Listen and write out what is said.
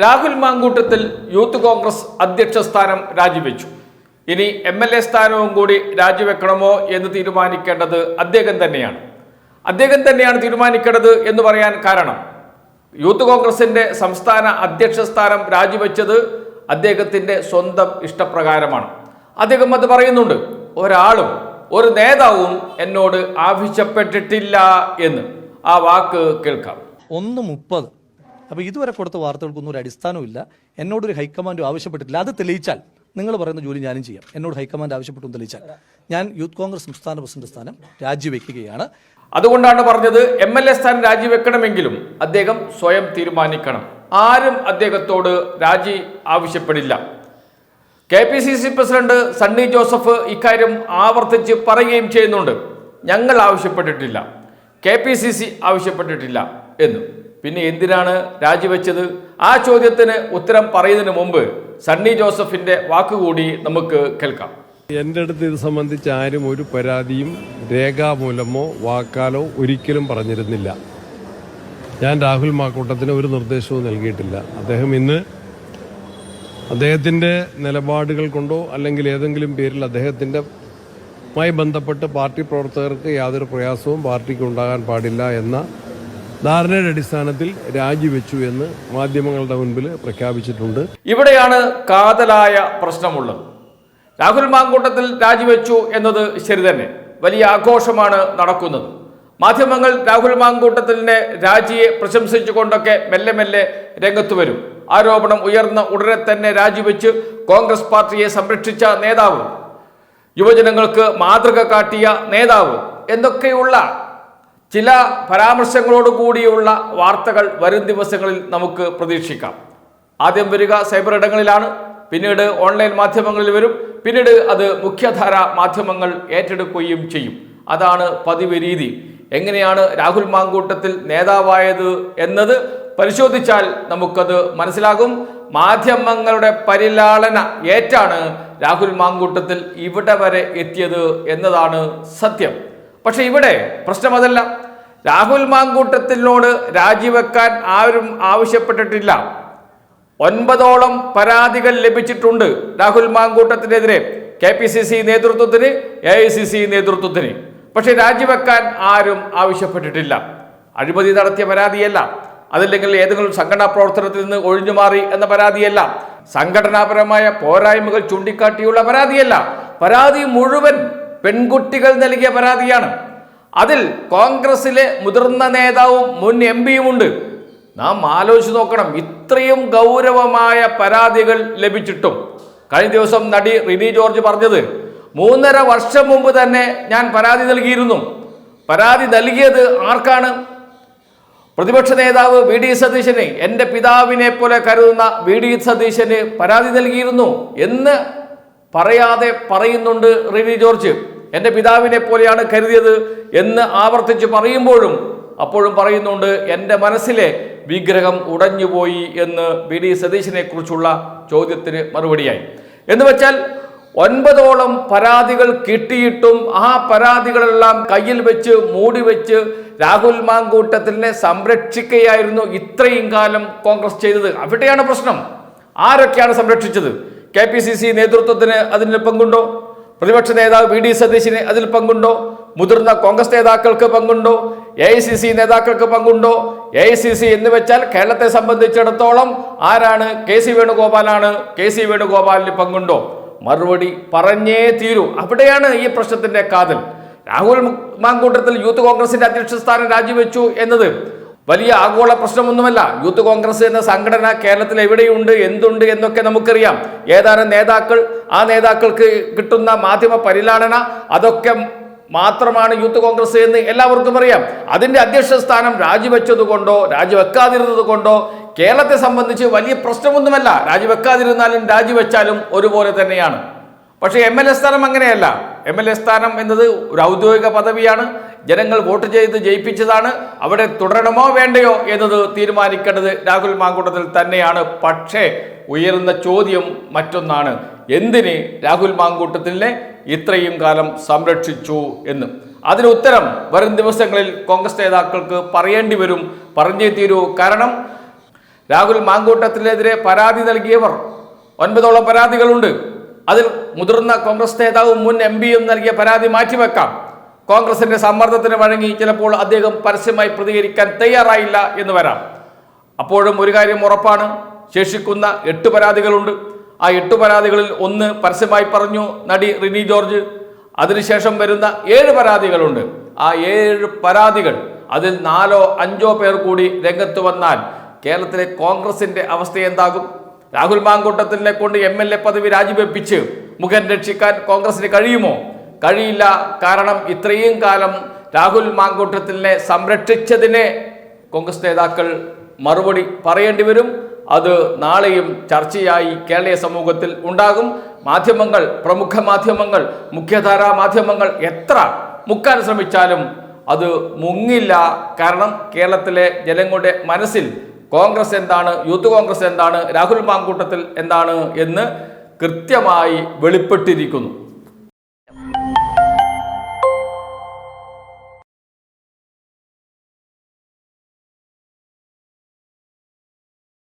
Rahul Mamkootathil youth Congress അധ്യക്ഷ സ്ഥാനം രാജിവെച്ചു. ഇനി എം എൽ എ സ്ഥാനവും കൂടി രാജിവെക്കണമോ എന്ന് തീരുമാനിക്കേണ്ടത് അദ്ദേഹം തന്നെയാണ്. അദ്ദേഹം തന്നെയാണ് തീരുമാനിക്കേണ്ടത് എന്ന് പറയാൻ കാരണം യൂത്ത് കോൺഗ്രസിന്റെ സംസ്ഥാന അധ്യക്ഷ സ്ഥാനം രാജിവെച്ചത് അദ്ദേഹത്തിന്റെ സ്വന്തം ഇഷ്ടപ്രകാരമാണ്. അദ്ദേഹം അത് പറയുന്നുണ്ട് ഒരാളും ഒരു നേതാവും എന്നോട് ആവശ്യപ്പെട്ടിട്ടില്ല എന്ന്. ആ വാക്ക് കേൾക്കാം. ഒന്ന് മുപ്പത്. അപ്പോൾ ഇതുവരെ കൊടുത്ത വാർത്തകൾക്കൊന്നും ഒരു അടിസ്ഥാനമില്ല എന്നോടൊരു ഹൈക്കമാൻഡ് ആവശ്യപ്പെട്ടിട്ടില്ല. അത് തെളിയിച്ചാൽ നിങ്ങൾ പറയുന്ന ജോലി ഞാനും ചെയ്യാം. എന്നോട് ഹൈക്കമാൻഡ് ആവശ്യപ്പെട്ടു തെളിയിച്ചാൽ ഞാൻ യൂത്ത് കോൺഗ്രസ് സംസ്ഥാന പ്രസിഡന്റ് സ്ഥാനം രാജിവെക്കുകയാണ്. അതുകൊണ്ടാണ് പറഞ്ഞത് എം എൽ എ സ്ഥാനം രാജിവെക്കണമെങ്കിലും അദ്ദേഹം സ്വയം തീരുമാനിക്കണം. ആരും അദ്ദേഹത്തോട് രാജി ആവശ്യപ്പെടില്ല. K P C C president Sunny Joseph ഇക്കാര്യം ആവർത്തിച്ച് പറയുകയും ചെയ്യുന്നുണ്ട്. ഞങ്ങൾ ആവശ്യപ്പെട്ടിട്ടില്ല. കെ പി സി സി ആവശ്യപ്പെട്ടിട്ടില്ല എന്ന്. പിന്നെ എന്തിനാണ് രാജിവെച്ചത്? ആ ചോദ്യത്തിന് ഉത്തരം പറയുന്നതിന് മുമ്പ് സണ്ണി ജോസഫിന്റെ വാക്കുകൂടി നമുക്ക് കേൾക്കാം. എന്റെ അടുത്ത് ഇത് സംബന്ധിച്ച് ആരും ഒരു പരാതിയും രേഖാമൂലമോ വാക്കാലോ ഒരിക്കലും പറഞ്ഞിരുന്നില്ല. ഞാൻ രാഹുൽ മാക്കൂട്ടത്തിന് ഒരു നിർദ്ദേശവും നൽകിയിട്ടില്ല. അദ്ദേഹം ഇന്ന് അദ്ദേഹത്തിന്റെ നിലപാടുകൾ കൊണ്ടോ അല്ലെങ്കിൽ ഏതെങ്കിലും പേരിൽ അദ്ദേഹത്തിന്റെ മായി ബന്ധപ്പെട്ട് പാർട്ടി പ്രവർത്തകർക്ക് യാതൊരു പ്രയാസവും പാർട്ടിക്ക് ഉണ്ടാകാൻ പാടില്ല എന്ന ധാരണയുടെ അടിസ്ഥാനത്തിൽ രാജിവെച്ചു എന്ന് മാധ്യമങ്ങളുടെ മുൻപിൽ പ്രഖ്യാപിച്ചിട്ടുണ്ട്. ഇവിടെയാണ് കാതലായ പ്രശ്നമുള്ളത്. രാഹുൽ മാങ്കൂട്ടത്തിൽ രാജിവെച്ചു എന്നത് ശരി തന്നെ. വലിയ ആഘോഷമാണ് നടക്കുന്നത്. മാധ്യമങ്ങൾ രാഹുൽ മാങ്കൂട്ടത്തിലിനെ രാജിയെ പ്രശംസിച്ചുകൊണ്ടൊക്കെ മെല്ലെ മെല്ലെ രംഗത്ത് വരും. ആരോപണം ഉയർന്ന ഉടനെ തന്നെ രാജിവെച്ച് കോൺഗ്രസ് പാർട്ടിയെ സംരക്ഷിച്ച നേതാവ് യുവജനങ്ങൾക്ക് മാതൃക കാട്ടിയ നേതാവ് എന്നൊക്കെയുള്ള ചില പരാമർശങ്ങളോട് കൂടിയുള്ള വാർത്തകൾ വരും ദിവസങ്ങളിൽ നമുക്ക് പ്രതീക്ഷിക്കാം. ആദ്യം വരിക സൈബർ ഇടങ്ങളിലാണ്. പിന്നീട് ഓൺലൈൻ മാധ്യമങ്ങളിൽ വരും. പിന്നീട് അത് മുഖ്യധാര മാധ്യമങ്ങൾ ഏറ്റെടുക്കുകയും ചെയ്യും. അതാണ് പതിവ് രീതി. എങ്ങനെയാണ് രാഹുൽ മാങ്കൂട്ടത്തിൽ നേതാവായത് എന്നത് പരിശോധിച്ചാൽ നമുക്കത് മനസ്സിലാകും. മാധ്യമങ്ങളുടെ പരിലാളന ഏറ്റാണ് രാഹുൽ മാങ്കൂട്ടത്തിൽ ഇവിടെ വരെ എത്തിയത് എന്നതാണ് സത്യം. പക്ഷെ ഇവിടെ പ്രശ്നം അതല്ല രാഹുൽ മാങ്കൂട്ടത്തിനോട് രാജിവെക്കാൻ ആരും ആവശ്യപ്പെട്ടിട്ടില്ല. ഒൻപതോളം പരാതികൾ ലഭിച്ചിട്ടുണ്ട് രാഹുൽ മാങ്കൂട്ടത്തിനെതിരെ. കെ പി സി സി നേതൃത്വത്തിന് എ ഐ സി സി നേതൃത്വത്തിന്. പക്ഷെ രാജിവെക്കാൻ ആരും ആവശ്യപ്പെട്ടിട്ടില്ല. അഴിമതി നടത്തിയ പരാതിയല്ല. അതല്ലെങ്കിൽ ഏതെങ്കിലും സംഘടനാ പ്രവർത്തനത്തിൽ നിന്ന് ഒഴിഞ്ഞുമാറി എന്ന പരാതിയല്ല. സംഘടനാപരമായ പോരായ്മകൾ ചൂണ്ടിക്കാട്ടിയുള്ള പരാതിയല്ല. പരാതി മുഴുവൻ പെൺകുട്ടികൾ നൽകിയ പരാതിയാണ്. അതിൽ കോൺഗ്രസിലെ മുതിർന്ന നേതാവും മുൻ എം പിയുമുണ്ട്. നാം ആലോചിച്ച് നോക്കണം ഇത്രയും ഗൗരവമായ പരാതികൾ ലഭിച്ചിട്ടും. കഴിഞ്ഞ ദിവസം നടി റിനി ജോർജ് പറഞ്ഞത് മൂന്നര വർഷം മുമ്പ് തന്നെ ഞാൻ പരാതി നൽകിയിരുന്നു. പരാതി നൽകിയത് ആർക്കാണ്? പ്രതിപക്ഷ നേതാവ് വി ഡി സതീശന് എന്റെ പിതാവിനെ പോലെ കരുതുന്ന വി ഡി സതീശന് പരാതി നൽകിയിരുന്നു എന്ന് പറയാതെ പറയുന്നുണ്ട് റിനി ജോർജ്. എന്റെ പിതാവിനെ പോലെയാണ് കരുതിയത് എന്ന് ആവർത്തിച്ച് പറയുമ്പോഴും അപ്പോഴും പറയുന്നുണ്ട് എന്റെ മനസ്സിലെ വിഗ്രഹം ഉടഞ്ഞുപോയി എന്ന് വി. ഡി. സതീശിനെ കുറിച്ചുള്ള ചോദ്യത്തിന് മറുപടിയായി. എന്ന് വെച്ചാൽ ഒൻപതോളം പരാതികൾ കിട്ടിയിട്ടും ആ പരാതികളെല്ലാം കയ്യിൽ വെച്ച് മൂടി വെച്ച് രാഹുൽ മാങ്കൂട്ടത്തിനെ സംരക്ഷിക്കുകയായിരുന്നു ഇത്രയും കാലം കോൺഗ്രസ് ചെയ്തത്. അവിടെയാണ് പ്രശ്നം. ആരൊക്കെയാണ് സംരക്ഷിച്ചത്? കെ പി സി സി നേതൃത്വത്തിന് അതിന് പങ്കുണ്ടോ? പ്രതിപക്ഷ നേതാവ് വി ഡി സതീശിന് അതിൽ പങ്കുണ്ടോ? മുതിർന്ന കോൺഗ്രസ് നേതാക്കൾക്ക് പങ്കുണ്ടോ? എ ഐ സി സി നേതാക്കൾക്ക് പങ്കുണ്ടോ? എ ഐ സി സി എന്ന് വെച്ചാൽ കേരളത്തെ സംബന്ധിച്ചിടത്തോളം ആരാണ്? കെ സി വേണുഗോപാലാണ്. കെ സി വേണുഗോപാലിന് പങ്കുണ്ടോ? മറുപടി പറഞ്ഞേ തീരൂ. അവിടെയാണ് ഈ പ്രശ്നത്തിന്റെ കാതൽ. രാഹുൽ മാങ്കൂട്ടത്തിൽ യൂത്ത് കോൺഗ്രസിന്റെ അധ്യക്ഷ സ്ഥാനം രാജിവെച്ചു എന്നത് വലിയ ആഗോള പ്രശ്നമൊന്നുമല്ല. യൂത്ത് കോൺഗ്രസ് എന്ന സംഘടന കേരളത്തിൽ എവിടെയുണ്ട് എന്തുണ്ട് എന്നൊക്കെ നമുക്കറിയാം. ഏതാനും നേതാക്കൾ ആ നേതാക്കൾക്ക് കിട്ടുന്ന മാധ്യമ പരിലാളന അതൊക്കെ മാത്രമാണ് യൂത്ത് കോൺഗ്രസ് എന്ന് എല്ലാവർക്കും അറിയാം. അതിന്റെ അധ്യക്ഷ സ്ഥാനം രാജിവെച്ചതുകൊണ്ടോ രാജിവെക്കാതിരുന്നതുകൊണ്ടോ രാജിവെക്കാതിരുന്നത് കൊണ്ടോ കേരളത്തെ സംബന്ധിച്ച് വലിയ പ്രശ്നമൊന്നുമല്ല. രാജിവെക്കാതിരുന്നാലും രാജിവെച്ചാലും ഒരുപോലെ തന്നെയാണ്. പക്ഷേ എം എൽ എ സ്ഥാനം അങ്ങനെയല്ല. എം എൽ എ സ്ഥാനം എന്നത് ഒരു ഔദ്യോഗിക പദവിയാണ്. ജനങ്ങൾ വോട്ട് ചെയ്ത് ജയിപ്പിച്ചതാണ്. അവിടെ തുടരണമോ വേണ്ടയോ എന്നത് തീരുമാനിക്കേണ്ടത് രാഹുൽ മാങ്കൂട്ടത്തിൽ തന്നെയാണ്. പക്ഷേ ഉയരുന്ന ചോദ്യം മറ്റൊന്നാണ്. എന്തിന് രാഹുൽ മാങ്കൂട്ടത്തിനെ ഇത്രയും കാലം സംരക്ഷിച്ചു എന്ന്? അതിന് ഉത്തരം വരും ദിവസങ്ങളിൽ കോൺഗ്രസ് നേതാക്കൾക്ക് പറയേണ്ടി വരും. പറഞ്ഞേ തീരൂ. കാരണം രാഹുൽ മാങ്കൂട്ടത്തിനെതിരെ പരാതി നൽകിയവർ. ഒൻപതോളം പരാതികളുണ്ട്. അതിൽ മുതിർന്ന കോൺഗ്രസ് നേതാവും മുൻ എം പിയും നൽകിയ പരാതി മാറ്റിവെക്കാം. കോൺഗ്രസിന്റെ സമ്മർദ്ദത്തിന് വഴങ്ങി ചിലപ്പോൾ അദ്ദേഹം പരസ്യമായി പ്രതികരിക്കാൻ തയ്യാറായില്ല എന്ന് വരാം. അപ്പോഴും ഒരു കാര്യം ഉറപ്പാണ് ശേഷിക്കുന്ന എട്ട് പരാതികളുണ്ട്. ആ എട്ട് പരാതികളിൽ ഒന്ന് പരസ്യമായി പറഞ്ഞു നടി റിനി ജോർജ് അതിനുശേഷം വരുന്ന ഏഴ് പരാതികളുണ്ട്. ആ ഏഴ് പരാതികൾ അതിൽ നാലോ അഞ്ചോ പേർ കൂടി രംഗത്ത് വന്നാൽ കേരളത്തിലെ കോൺഗ്രസിന്റെ അവസ്ഥ എന്താകും? രാഹുൽ മാങ്കൂട്ടത്തിനെ കൊണ്ട് എം എൽ എ പദവി രാജിവെപ്പിച്ച് മുഖം രക്ഷിക്കാൻ കോൺഗ്രസിന് കഴിയുമോ? കഴിയില്ല. കാരണം ഇത്രയും കാലം രാഹുൽ മാങ്കൂട്ടത്തിനെ സംരക്ഷിച്ചതിനെ കോൺഗ്രസ് നേതാക്കൾ മറുപടി പറയേണ്ടി വരും. അത് നാളെയും ചർച്ചയായി കേരളീയ സമൂഹത്തിൽ ഉണ്ടാകും. മാധ്യമങ്ങൾ പ്രമുഖ മാധ്യമങ്ങൾ മുഖ്യധാരാ മാധ്യമങ്ങൾ എത്ര മുക്കാൻ ശ്രമിച്ചാലും അത് മുങ്ങില്ല. കാരണം കേരളത്തിലെ ജനങ്ങളുടെ മനസ്സിൽ കോൺഗ്രസ് എന്താണ് യൂത്ത് കോൺഗ്രസ് എന്താണ് രാഹുൽ മാങ്കൂട്ടത്തിൽ എന്താണ് എന്ന് കൃത്യമായി വെളിപ്പെട്ടിരിക്കുന്നു.